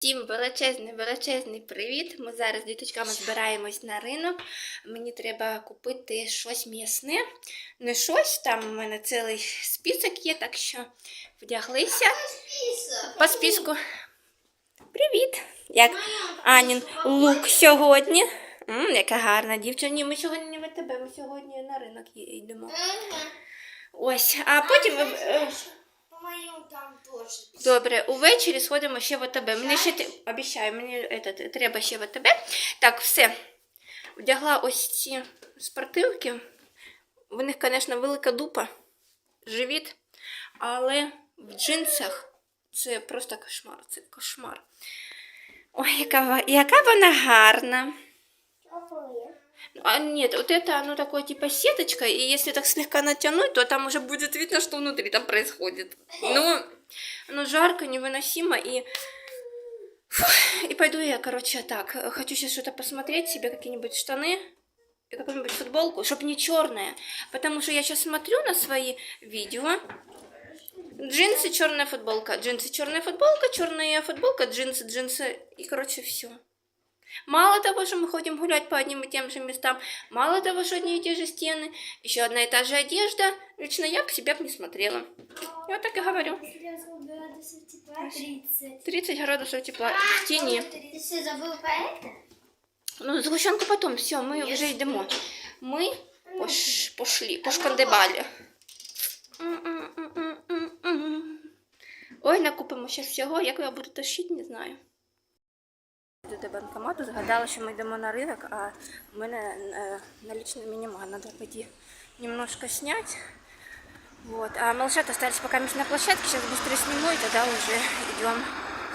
Всім величезний, величезний привіт. Ми зараз з діточками збираємось на ринок. Мені треба купити щось м'ясне. Не щось, там у мене цілий список є, так що вдяглися. По списку. Привіт! Як Анін лук сьогодні. М, яка гарна дівчина. Ні, ми сьогодні не в тебе, ми сьогодні на ринок йдемо. Ось, а потім. Добре, увечері сходимо ще в АТБ. Мені ще обіцяю, мені этот, треба ще в АТБ. Так, все. Вдягла ось ці спортивки. В них, звісно, велика дупа, живіт, але в джинсах це просто кошмар. Це кошмар. Ой, яка, яка вона гарна. Ну, А нет, вот это оно такое типа сеточка, и если так слегка натянуть, то там уже будет видно, что внутри там происходит. Но оно жарко, невыносимо, и... И пойду я, короче, так. Хочу сейчас что-то посмотреть, себе какие-нибудь штаны и какую-нибудь футболку, чтобы не черная. Потому что я сейчас смотрю на свои видео. Джинсы, черная футболка, джинсы, черная футболка, черная футболка, джинсы, джинсы, и, короче, все. Мало того, что мы ходим гулять по одним и тем же местам, мало того, что одни и те же стены, еще одна и та же одежда, лично я бы себя б не смотрела. Я вот так и говорю. 30. 30 градусов тепла в тени. Ты что, забыл про это? Ну, сгущенку потом, все, мы уже йдемо. Ми пош, пошли, пошкандибали. Ой, накупимо ще всього, як я буду тащити, не знаю. До банкомату, згадала, що ми йдемо на ринок, а в мене налічної нема, треба пойти немножко снять. Вот. А малышата остались пока на площадке, сейчас быстро сниму, и тогда уже идем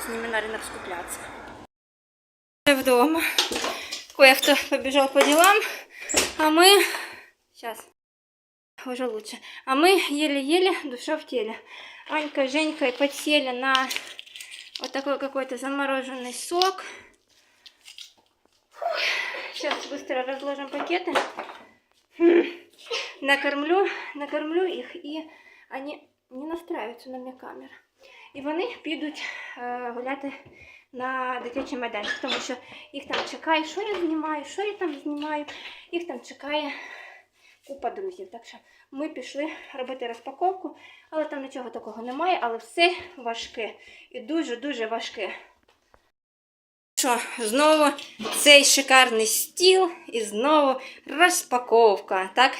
с ними на рынок скупляться. Вдома. Кое-кто побежал по делам, а мы... Сейчас. Уже лучше. А мы еле-еле, душа в теле. Анька, Женька подсели на вот такой какой-то замороженный сок. Сейчас быстро разложим пакеты. Накормлю, накормлю їх, і вони не настраюються на мене камера. І вони підуть е, гуляти на дитячий майданчик, тому що їх там чекає, що я знімаю, що я там знімаю. Їх там чекає купа друзів. Так що ми пішли робити розпаковку, але там нічого такого немає, але все важке і дуже-дуже важке. Що, знову цей шикарний стіл і знову розпаковка, так?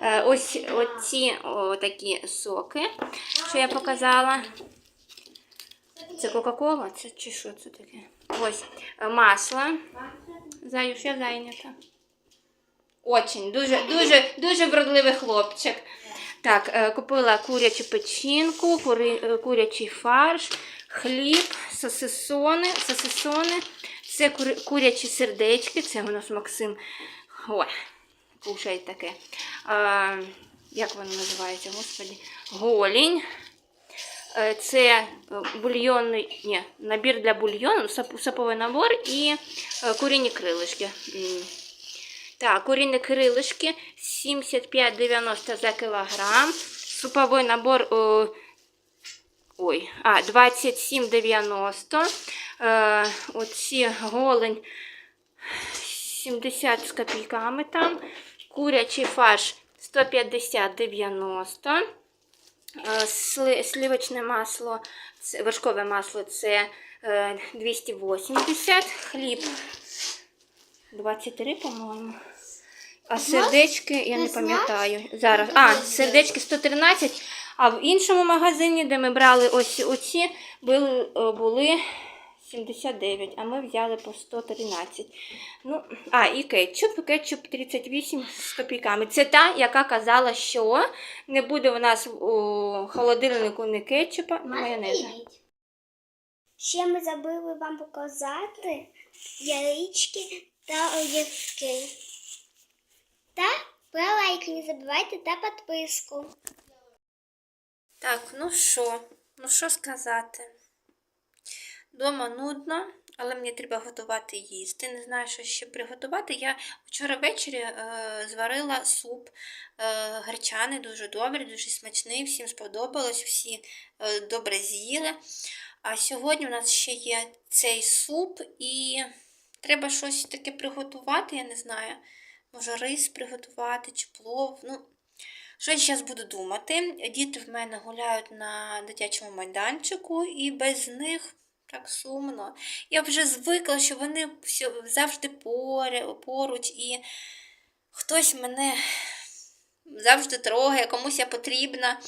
Е, Ось оці такі соки, що я показала. Це Кока-Кола? Чи що це таке? Ось е, масло. Заюш, я зайнята. Очень, дуже, дуже, дуже вродливий хлопчик. Так, е, купила курячу печінку, курячий фарш, хліб, сосисони, сосисони. Це кури, курячі сердечки, це у нас Максим. Ой, кушає таке. А, як воно називається, господі? Голінь. Е, Це е, бульйонний, ні, набір для бульйону, сап- саповий набор і е, куріні крилишки. М. Так, куриные крылышки 75,90 за килограмм. Суповой набор, э, ой, а, 27,90. Э, оці голень 70 з копійками там. Курячий фарш 150,90. Е, сли- Сливочне масло, це, вершкове масло це е, 280. Хліб 23, по-моєму. А сердечки, я не пам'ятаю. Зараз. А, сердечки 113. А в іншому магазині, де ми брали ось оці, були, були 79, а ми взяли по 113. Ну, а, і кетчуп. Кетчуп 38 з копійками. Це та, яка казала, що не буде у нас у холодильнику ні кетчупа, ні майонезу. Ще ми забули вам показати яєчки та огірки. Та про лайк не забувайте та підписку. Так, ну що? Ну що сказати? Дома нудно, але мені треба готувати їсти. Не знаю, що ще приготувати. Я вчора ввечері е, зварила суп е, гречаний, дуже добрий, дуже смачний, всім сподобалось, всі е, добре з'їли. А сьогодні у нас ще є цей суп, і треба щось таке приготувати, я не знаю. Може, рис приготувати чи плов. Ну, що я зараз буду думати? Діти в мене гуляють на дитячому майданчику, і без них так сумно. Я вже звикла, що вони завжди поруч, і хтось мене завжди трогає, комусь я потрібна.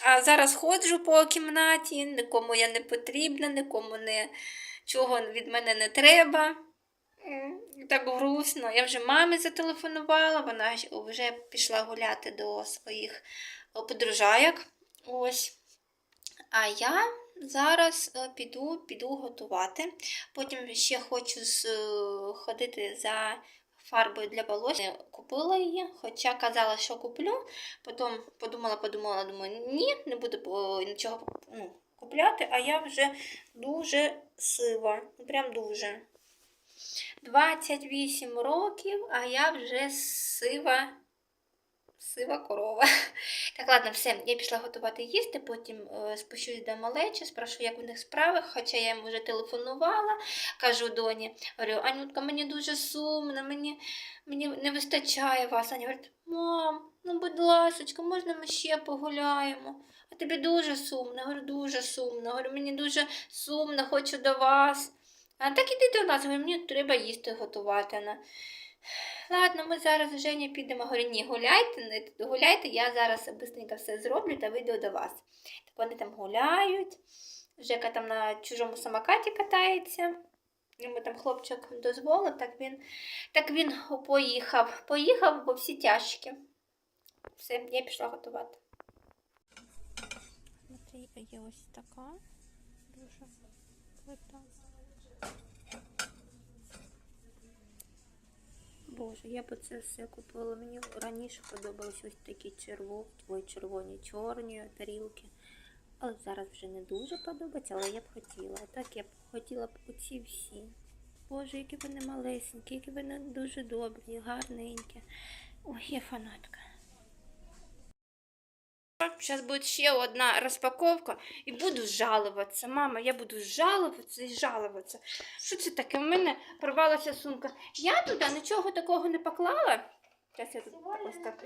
А зараз ходжу по кімнаті, нікому я не потрібна, нікому не, чого від мене не треба. Так грустно. Я вже мамі зателефонувала, вона вже пішла гуляти до своїх е, подружайок. Ось. А я зараз е, піду, піду готувати. Потім ще хочу сходити за фарбою для волосся. Купила її, хоча казала, що куплю. Потім подумала, подумала, думаю, ні, не буду е, нічого ну, купляти, а я вже дуже сива. Прям дуже. 28 років, а я вже сива. Сива корова. Так, ладно, все, я пішла готувати їсти, потім е, спущусь до малечі, спрошу, як у них справи, хоча я їм вже телефонувала, кажу доні, говорю, Анютка, мені дуже сумно, мені, мені не вистачає вас. Аня говорить, мам, ну будь ласочка, можна ми ще погуляємо? А тобі дуже сумно, говорю, дуже сумно. Говорю, мені дуже сумно, хочу до вас. А так іди до нас, мені треба їсти готувати. Вона, Ладно, ми зараз Женя підемо. Говорю, ні, гуляйте, гуляйте, я зараз швидко все зроблю та вийду до вас. Так вони там гуляють. Жека там на чужому самокаті катається. Йому там хлопчик дозволив, так він, так він поїхав. Поїхав, бо всі тяжкі. Все, я пішла готувати. Смотри, є ось така дуже плита. Боже, я б це все купила. Мені раніше подобались ось такі червоні, ой, червоні, чорні тарілки. Але зараз вже не дуже подобається, але я б хотіла. Так я б хотіла б оці всі. Боже, які вони малесенькі, які вони дуже добрі, гарненькі. Ой, я фанатка. Сейчас будет ще одна распаковка і буду жалуватися. Мама, я буду жалуватися і жалуватися. Що це таке? У мене порвалася сумка. Я туди нічого такого не поклала. Зараз я тут так.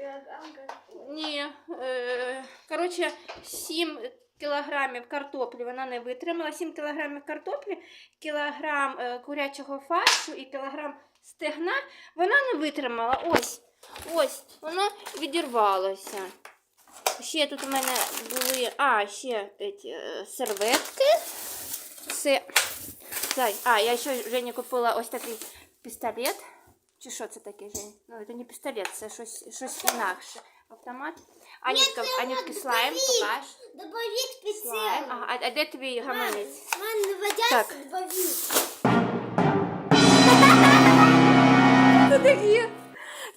Ні. Е, коротше, 7 кілограмів картоплі вона не витримала. 7 кілограмів картоплі, кілограм е, курячого фаршу і кілограм стегна вона не витримала. Ось, ось, воно відірвалося. Ще тут у мене були, а, ще эти, е, серветки. Це, Зай, а, я ще Жені купила ось такий пістолет. Чи що це таке, Жень? Ну, це не пістолет, це щось, щось інакше. Автомат. Анютка, Анютки слайм, покаж. Добавить Слайм. Ага, а, а де твій гаманець? Мам, наводясь, Так. добавить. Це такі.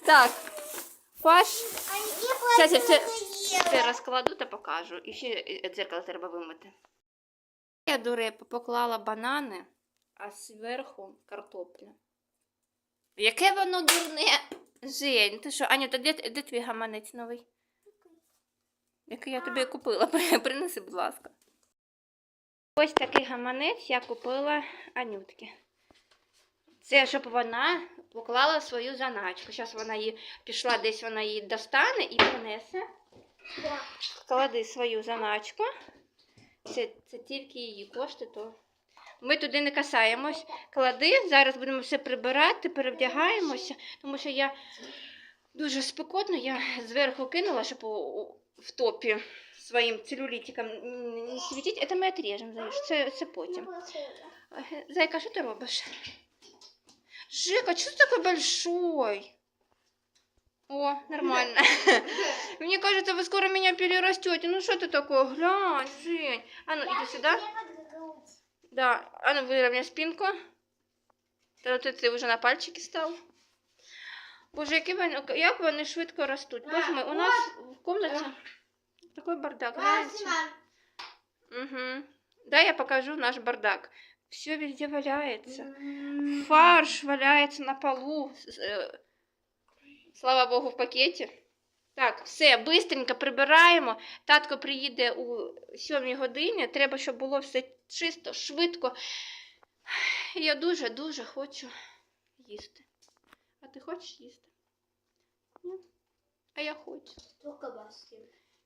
Так. Паш. Не Щас я це, розкладу та покажу. І ще е, дзеркало треба вимити. Я до репи поклала банани, а зверху картопля. Яке воно дурне. Жень, ти що, Аня, то де, де твій гаманець новий? Який я тобі купила. Принеси, будь ласка. Ось такий гаманець я купила Анютки. Це щоб вона поклала свою заначку. Зараз вона її пішла, десь вона її достане і принесе. Клади свою заначку. Це, це тільки її кошти, то ми туди не касаємось. Клади, зараз будемо все прибирати, перевдягаємося, тому що я дуже спекотно, я зверху кинула, щоб в топі своїм целлюлітиком не світити. Це ми отрежемо, Заюш, це, це потім. Е, Зайка, що ти робиш? Жека, что ты такой большой? О, нормально. Мне кажется, вы скоро меня перерастете. Ну что ты такое? Глянь, Жень. А ну, иди сюда. Да, а ну выровняй спинку. Та ти, ти вже на пальчики став. Боже, які вони, як вони швидко ростуть. Боже мой, у нас в комнаті такой бардак. Гляньте. Угу. Да, я покажу наш бардак. Все везде валяется. Фарш валяється на полу. Слава Богу, в пакеті. Так, все, бистренько прибираємо. Татко приїде у 7 годині. Треба, щоб було все чисто, швидко. Я дуже-дуже хочу їсти. А ти хочеш їсти? Ні? А я хочу. Только баски.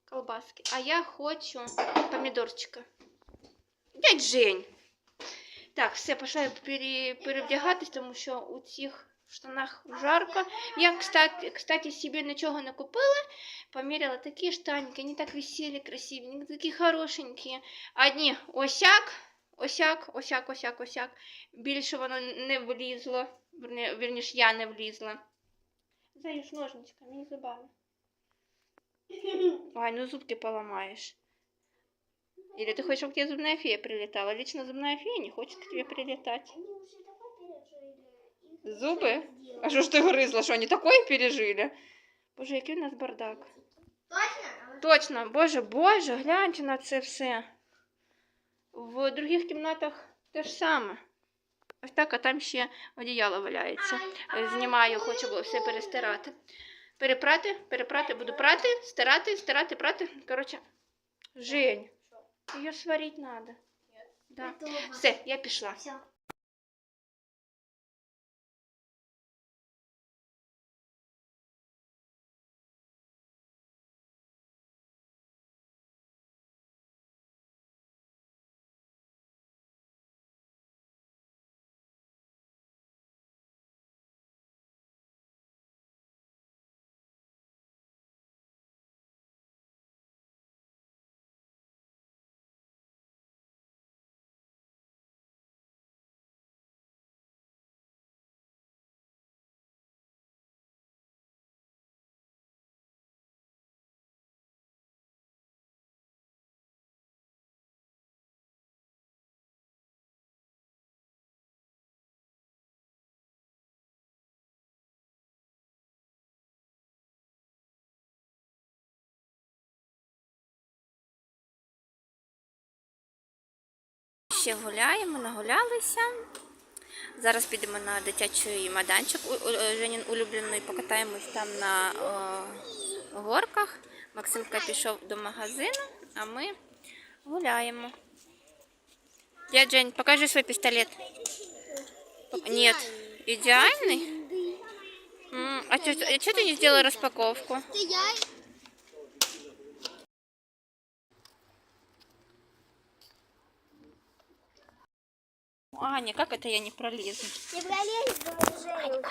Колбаски. А я хочу помідорчика. Дядь Жень. Так, все, пішла пере, перевдягатись, тому що у цих штанах жарко. Я, кстати, кстати, собі нічого не купила. Поміряла такі штаники, вони так висіли, красиві, такі хорошенькі. Одні осяк, осяк, осяк, осяк, осяк. Більше воно не. Верні, вірніш, я не влізла. Заюш ножничками, не зубами. Ай, ну зубки поломаешь. Или ты хочешь, чтобы к тебе зубная фея прилетала? Лично зубная фея не хочет к тебе прилетать. Они уже такой пережили. Их Зубы? ничего не сделать. А что ж ты грызла, что они такое пережили? Боже, який у нас бардак. Точно? Точно, боже, боже, гляньте на це все. В других кімнатах те ж саме. Ось так, а там ще одіяло валяється. Е, Знімаю, хочу було все перестирати. Перепрати, перепрати, буду прати, стирати, стирати, прати. Коротше, Жень, її сварити треба. Да. Все, я пішла. Ще гуляємо, нагулялися. Зараз підемо на дитячий майданчик Женін улюблений, покатаємось там на о, горках. Максимка пішов до магазину, а ми гуляємо. Дядь Жень, покажи. Пок- Нет, идеальный? М, А что ты не сделала распаковку? Аня, как это я не пролезу? Не пролезешь, думаю.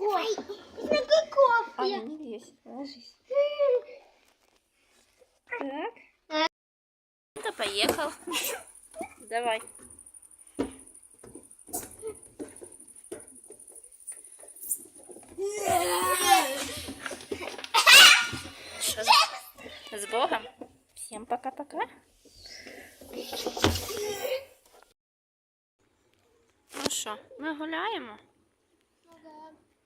Ой, на каков Аня, не лезь, ложись. Так. Ну-ка, поехал. Давай. Ну що, ми гуляємо.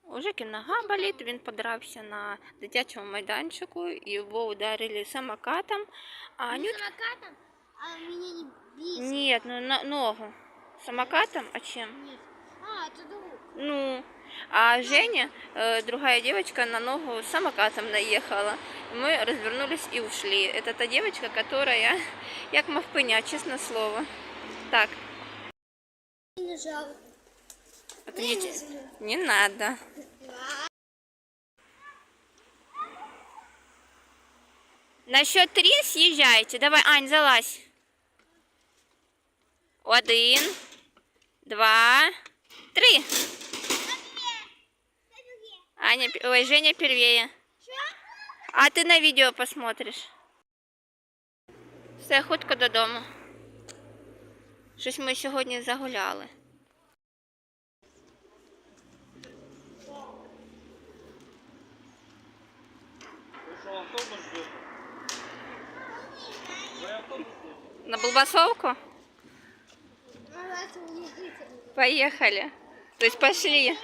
У Жеки нога болить, він подрався на дитячому майданчику, його ударили самокатом. А Анют... самокатом, а меня не. Нет, ну на ногу. Самокатом, а чем? Нет. А, это друг. Ну, а Женя, другая девочка, на ногу самокатом наехала. Мы развернулись и ушли. Это та девочка, которая, як мавпиня, честное слово. Так, Не не, не надо. На счет три съезжайте. Давай, Ань, залазь. Один, два, три. Аня, ой, Женя первее. А ти на відео посмотриш. Все, хутко додому. Щось ми сьогодні загуляли. На Болбасовку? Поехали. То есть пошли.